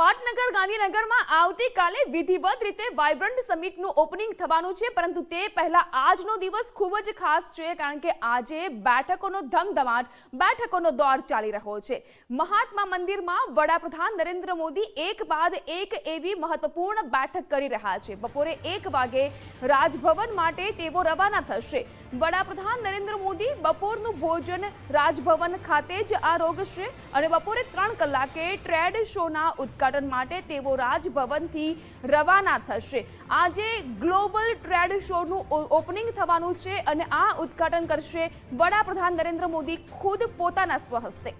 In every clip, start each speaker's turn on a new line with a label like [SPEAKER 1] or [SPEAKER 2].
[SPEAKER 1] પાટનગર ગાંધીનગરમાં આવતીકાલે વિધિવત રીતે વાઇબ્રન્ટ સમિટનું ઓપનિંગ થવાનું છે, પરંતુ તે પહેલા આજનો દિવસ ખૂબ જ ખાસ છે, કારણ કે આજે બેઠકોનો ધમધમાટ, બેઠકોનો દોર ચાલી રહ્યો છે. મહાત્મા મંદિરમાં વડાપ્રધાન નરેન્દ્ર મોદી એક બાદ એક એવી મહત્વપૂર્ણ બેઠક કરી રહ્યા છે. બપોરે એક વાગે રાજભવન માટે તેઓ રવાના થશે. વડાપ્રધાન નરેન્દ્ર મોદી બપોરનું ભોજન રાજભવન ખાતે જ આરોગશે અને બપોરે ત્રણ કલાકે ટ્રેડ શોના ઉદ્ઘાટન માટે તેઓ રાજભવનથી રવાના થશે. આજે ગ્લોબલ ટ્રેડ શોનું ઓપનિંગ થવાનું છે અને આ ઉદ્ઘાટન કરશે વડાપ્રધાન નરેન્દ્ર મોદી ખુદ પોતાના સ્વહસ્તે.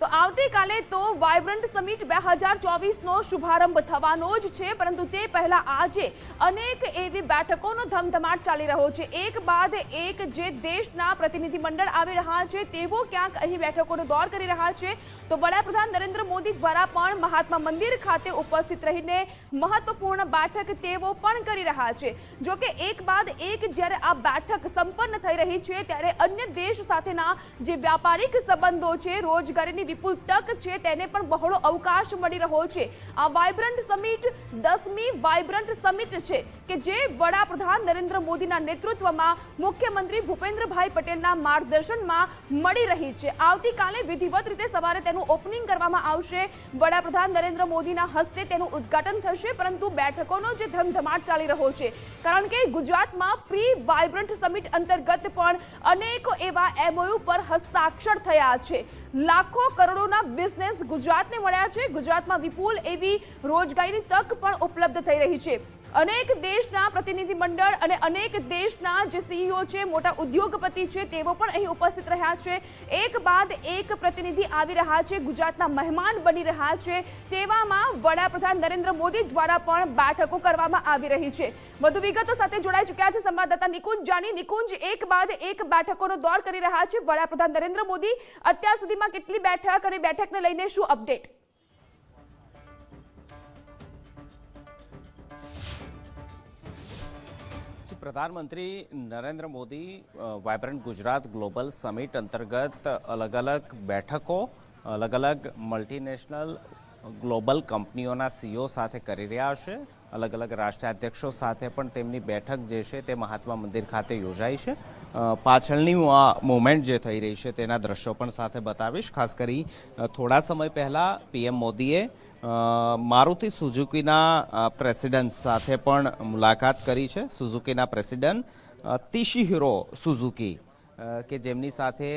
[SPEAKER 1] તો આવતીકાલે તો વાઇબ્રન્ટ સમિટ બે હજાર ચોવીસનો શુભારંભ થવાનો જ છે, પરંતુ તે પહેલા આજે અનેક એવી બેઠકોનો ધમધમાટ ચાલી રહ્યો છે. એક બાદ એક જે દેશના પ્રતિનિધિમંડળ આવી રહ્યા છે તેવો ક્યાંક અહીં બેઠકોનો દોર કરી રહ્યા છે. તો વડાપ્રધાન નરેન્દ્ર મોદી દ્વારા પણ મહાત્મા મંદિર ખાતે ઉપસ્થિત રહીને મહત્વપૂર્ણ બેઠક તેઓ પણ કરી રહ્યા છે. જો કે એક બાદ એક જ્યારે આ બેઠક સંપન્ન થઈ રહી છે, ત્યારે અન્ય દેશ સાથેના જે વ્યાપારિક સંબંધો છે, રોજગારીની વિપુલ તક છે, તેને પણ બહોળો અવકાશ મળી રહ્યો છે. આ વાઇબ્રન્ટ સમિટ દસમી વાઇબ્રન્ટ સમિટ છે કે જે વડાપ્રધાન નરેન્દ્ર મોદીના નેતૃત્વમાં મુખ્યમંત્રી ભૂપેન્દ્રભાઈ પટેલના માર્ગદર્શનમાં મળી રહી છે. આવતીકાલે વિધિવત રીતે સવારે તેનું ઓપનિંગ કરવામાં આવશે. વડાપ્રધાન નરેન્દ્ર મોદીના હસ્તે તેનું ઉદ્ઘાટન થશે, પરંતુ બેઠકોનો જે ધમધમાટ ચાલી રહ્યો છે. કારણ કે ગુજરાતમાં પ્રી વાઇબ્રન્ટ સમિટ અંતર્ગત પણ અનેકો એવા એમઓયુ પર હસ્તાક્ષર થયા છે. લાખો કરોડોના બિઝનેસ ગુજરાતને મળ્યા છે. ગુજરાતમાં વિપુલ એવી રોજગારીની તક પણ ઉપલબ્ધ થઈ રહી છે. અનેક દેશના પ્રતિનિધિમંડળ અને અનેક દેશના જે સીઈઓ છે, મોટા ઉદ્યોગપતિ છે, તેઓ પણ અહીં ઉપસ્થિત રહ્યા છે. એક બાદ એક પ્રતિનિધિ આવી રહ્યા છે, ગુજરાતના મહેમાન બની રહ્યા છે. તેવામાં વડાપ્રધાન નરેન્દ્ર મોદી દ્વારા પણ બેઠકો કરવામાં આવી રહી છે. વધુ વિગતો સાથે જોડાઈ ચૂક્યા છે સંવાદદાતા નિકુંજ જાની. નિકુંજ, એક બાદ એક બેઠકોનો દોર કરી રહ્યા છે વડાપ્રધાન નરેન્દ્ર મોદી. અત્યાર સુધીમાં કેટલી બેઠક અને બેઠકને લઈને શું અપડેટ?
[SPEAKER 2] પ્રધાનમંત્રી Narendra Modi vibrant Gujarat global summit અંતર્ગત અલગ અલગ બેઠકો અલગ અલગ મલ્ટીનેશનલ ગ્લોબલ કંપનીઓના સીઓ સાથે કરી રહ્યા છે. અલગ અલગ રાષ્ટ્રાધ્યક્ષો સાથે પણ તેમની બેઠક જે છે તે મહાત્મા મંદિર ખાતે યોજાઈ છે. પાછળની પાછળની આ મુમેન્ટ જે થઈ રહી છે તેના દ્રશ્યો પણ સાથે બતાવીશ. ખાસ કરી થોડા સમય પહેલાં પીએમ મોદીએ મારુતિ સુઝુકીના પ્રેસિડન્ટ સાથે પણ મુલાકાત કરી છે. સુઝુકીના પ્રેસિડન્ટ તિશિહિરો સુઝુકી કે જેમની સાથે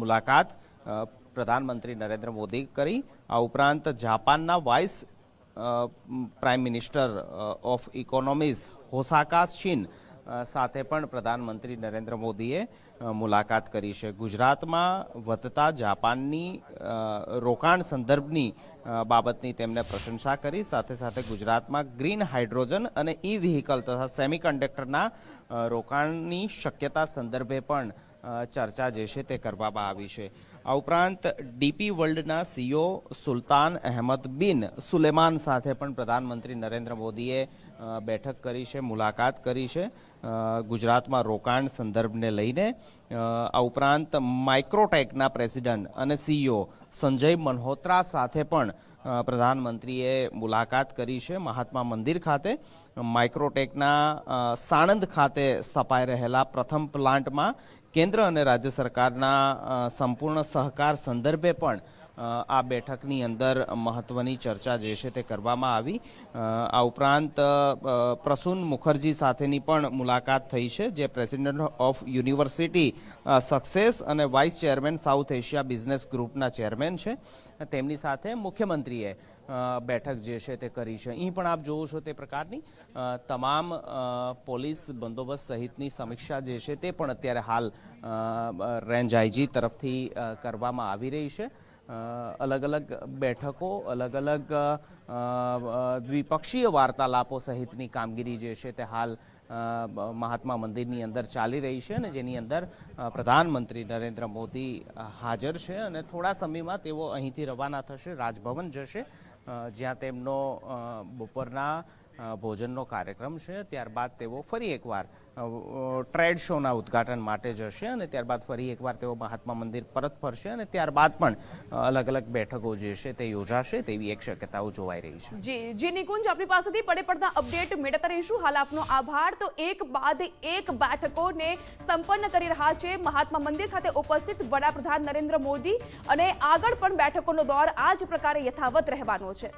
[SPEAKER 2] મુલાકાત પ્રધાનમંત્રી નરેન્દ્ર મોદી કરી. આ ઉપરાંત જાપાનના vice prime minister of economies Hosaka Shin સાથે પણ પ્રધાનમંત્રી નરેન્દ્ર મોદીએ મુલાકાત કરી છે. ગુજરાતમાં વધતા જાપાનની રોકાણ સંદર્ભની બાબતની તેમણે પ્રશંસા કરી. સાથે સાથે ગુજરાતમાં ગ્રીન હાઇડ્રોજન અને ઈ વ્હીકલ તથા સેમિકન્ડક્ટરના રોકાણની શક્યતા સંદર્ભે પણ ચર્ચા જે છે તે કરવામાં આવી છે. આ ઉપરાંત DP વર્લ્ડના CEO Sultan Ahmed bin Sulayem સાથે પણ પ્રધાનમંત્રી નરેન્દ્ર મોદીએ બેઠક કરી છે, મુલાકાત કરી છે. ગુજરાતમાં રોકાણ સંદર્ભને લઈને આ ઉપરાંત માઇક્રોટેકના પ્રેસિડન્ટ અને સીઈઓ સંજય મલ્હોત્રા સાથે પણ પ્રધાનમંત્રીએ મુલાકાત કરી છે મહાત્મા મંદિર ખાતે. માઇક્રોટેકના સાણંદ ખાતે સ્થપાઈ રહેલા પ્રથમ પ્લાન્ટમાં કેન્દ્ર અને રાજ્ય સરકારના સંપૂર્ણ સહકાર સંદર્ભે પણ આ બેઠકની અંદર મહત્વની ચર્ચા જે છે તે કરવામાં આવી. આ ઉપરાંત પ્રસૂન મુખર્જી સાથેની પણ મુલાકાત થઈ છે, જે પ્રેસિડેન્ટ ઓફ યુનિવર્સિટી સક્સેસ અને vice chairman South Asia business ગ્રુપના ચેરમેન છે. તેમની સાથે મુખ્યમંત્રીએ બેઠક જે છે તે કરી છે. અહીં પણ આપ જોવો છો તે પ્રકારની. તમામ પોલીસ બંદોબસ્ત સહિતની સમીક્ષા જે છે તે પણ અત્યારે હાલ રેન્જ આઈજી તરફથી કરવામાં આવી રહી છે. અલગ અલગ બેઠકો અલગ અલગ દ્વિપક્ષીય વાર્તાલાપો સહિતની કામગીરી જે છે તે હાલ મહાત્મા મંદિરની અંદર ચાલી રહી છે અને જેની અંદર પ્રધાનમંત્રી નરેન્દ્ર મોદી હાજર છે અને થોડા સમયમાં તેઓ અહીંથી રવાના થશે, રાજભવન જશે. જ્યાં તેમનો બપોરના ભોજનનો કાર્યક્રમ છે. ત્યારબાદ તેઓ ફરી એકવાર ટ્રેડ શોના ઉદ્ઘાટન માટે જશે અને ત્યારબાદ ફરી એકવાર તેઓ મહાત્મા મંદિર પરત ફરશે અને ત્યારબાદ પણ અલગ અલગ બેઠકો જે છે તે યોજાશે તેવી એક શક્યતાઓ જોવાઈ રહી છે.
[SPEAKER 1] જી જી નિકુંજ, આપણી પાસેથી પડે પડતા અપડેટ મેળવતા રહીશું. હાલ આપનો આભાર. તો એક બાદ એક બેઠકોને સંપન્ન કરી રહ્યા છે મહાત્મા મંદિર ખાતે ઉપસ્થિત વડાપ્રધાન નરેન્દ્ર મોદી અને આગળ પણ બેઠકોનો દોર આ જ પ્રકારે યથાવત રહેવાનો છે.